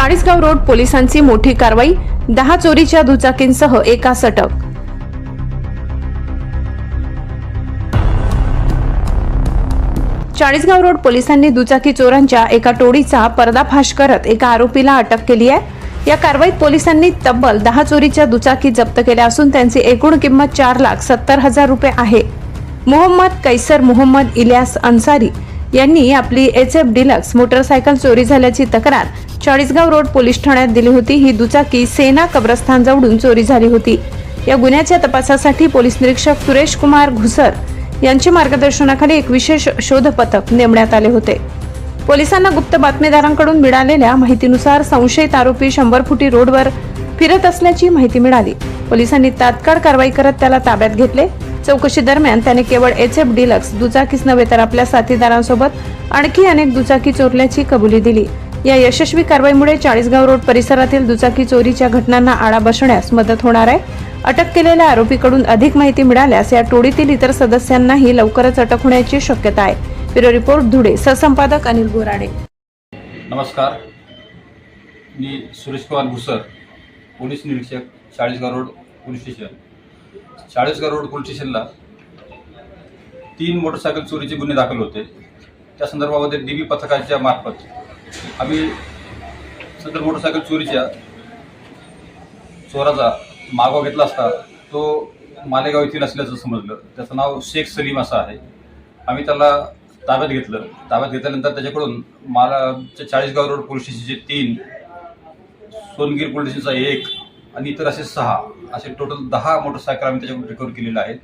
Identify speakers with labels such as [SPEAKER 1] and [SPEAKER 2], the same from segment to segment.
[SPEAKER 1] Chalisgaon road पोलिसांची मोठी कारवाई दहा चोरीच्या दुचाकींसह एका सटक. चाळीसगाव रोड पोलिसांनी दुचाकी चोरांच्या एका टोळीचा पर्दाफाश करत एका आरोपीला अटक केली आहे. या कारवाईत पोलिसांनी तब्बल दहा चोरीच्या दुचाकी जप्त केल्या असून त्यांची एकूण किंमत चार लाख सत्तर हजार रुपये आहे. मोहम्मद कैसर मोहम्मद इलियास अन्सारी यांनी आपली एच एफ डिलक्स मोटरसायकल चोरी झाल्याची तक्रार चाळीसगाव रोड पोलीस ठाण्यात दिली होती. ही दुचाकी सेना कब्रस्थान जवळून चोरी झाली होती. या गुन्ह्याच्या तपासासाठी पोलीस निरीक्षक सुरेश कुमार घुसर यांच्या मार्गदर्शनाखाली एक विशेष शोध पथक नेमण्यात आले होते. पोलिसांना गुप्त बातमीदारांकडून मिळालेल्या माहितीनुसार संशयित आरोपी शंभर फुटी रोडवर फिरत असल्याची माहिती मिळाली. पोलिसांनी तात्काळ कारवाई करत त्याला ताब्यात घेतले. चौकशी दरम्यान त्याने केवळ एच एफ डिलक्स दुचाकीच नव्हे तर आपल्या साथीदारांसोबत आणखी अनेक दुचाकी चोरल्याची कबुली दिली. या यशस्वी कारवाईमुळे चाळीसगाव रोड परिसरातील दुचाकी चोरीच्या घटनांना आळा बसण्यास मदत होणार आहे. अटक केलेल्या आरोपीकडून अधिक माहिती मिळाल्यास या टोळीतील इतर सदस्यांनाही लवकरच अटक होण्याची शक्यता आहे. ब्युरो रिपोर्ट धुळे सहसंपादक अनिल गोराडे.
[SPEAKER 2] नमस्कार. मी सुरेश कुमार भुसर पोलीस निरीक्षक Chalisgaon road police station. Chalisgaon road police स्टेशनला तीन मोटरसायकल चोरीचे गुन्हे दाखल होते. त्या संदर्भामध्ये डी बी पथकाच्या मार्फत आम्ही सदर मोटरसायकल चोरीच्या चोराचा मागोवा घेतला असता तो मालेगाव येथील असल्याचं समजलं. त्याचं नाव शेख सलीम असं आहे. आम्ही त्याला ताब्यात घेतलं. ताब्यात घेतल्यानंतर त्याच्याकडून मला चाळीसगाव रोड पोलीस स्टेशनचे तीन सोनगीर पोलीस स्टेशनचा एक आणि इतर असे सहा असे टोटल दहा मोटरसायकल आम्ही त्याच्याकडून रिकवर केलेले आहेत.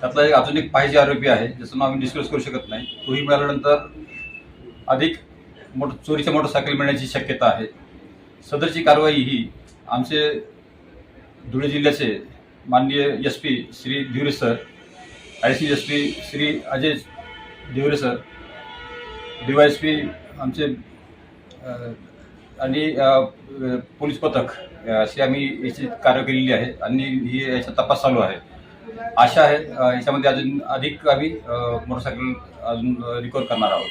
[SPEAKER 2] त्यातला एक अजून एक पाहिजे आरोपी आहे ज्याचं नाव आम्ही डिस्क्लोज करू शकत नाही. तोही मिळाल्यानंतर अधिक मोटर चोरीच्या मोटरसायकल मिळण्याची शक्यता आहे. सदरची कारवाई ही आमचे धुळे जिल्ह्याचे माननीय S P Shri Dhiware sir C S P Shri Ajay Dhiware sir D Y S P आमचे आणि पोलीस पथक अशी आम्ही याची कार्य केलेली आहे आणि ही याचा तपास चालू आहे. आशा आहे याच्यामध्ये अजून अधिक आम्ही मोटरसायकल अजून रिकवर करणार आहोत.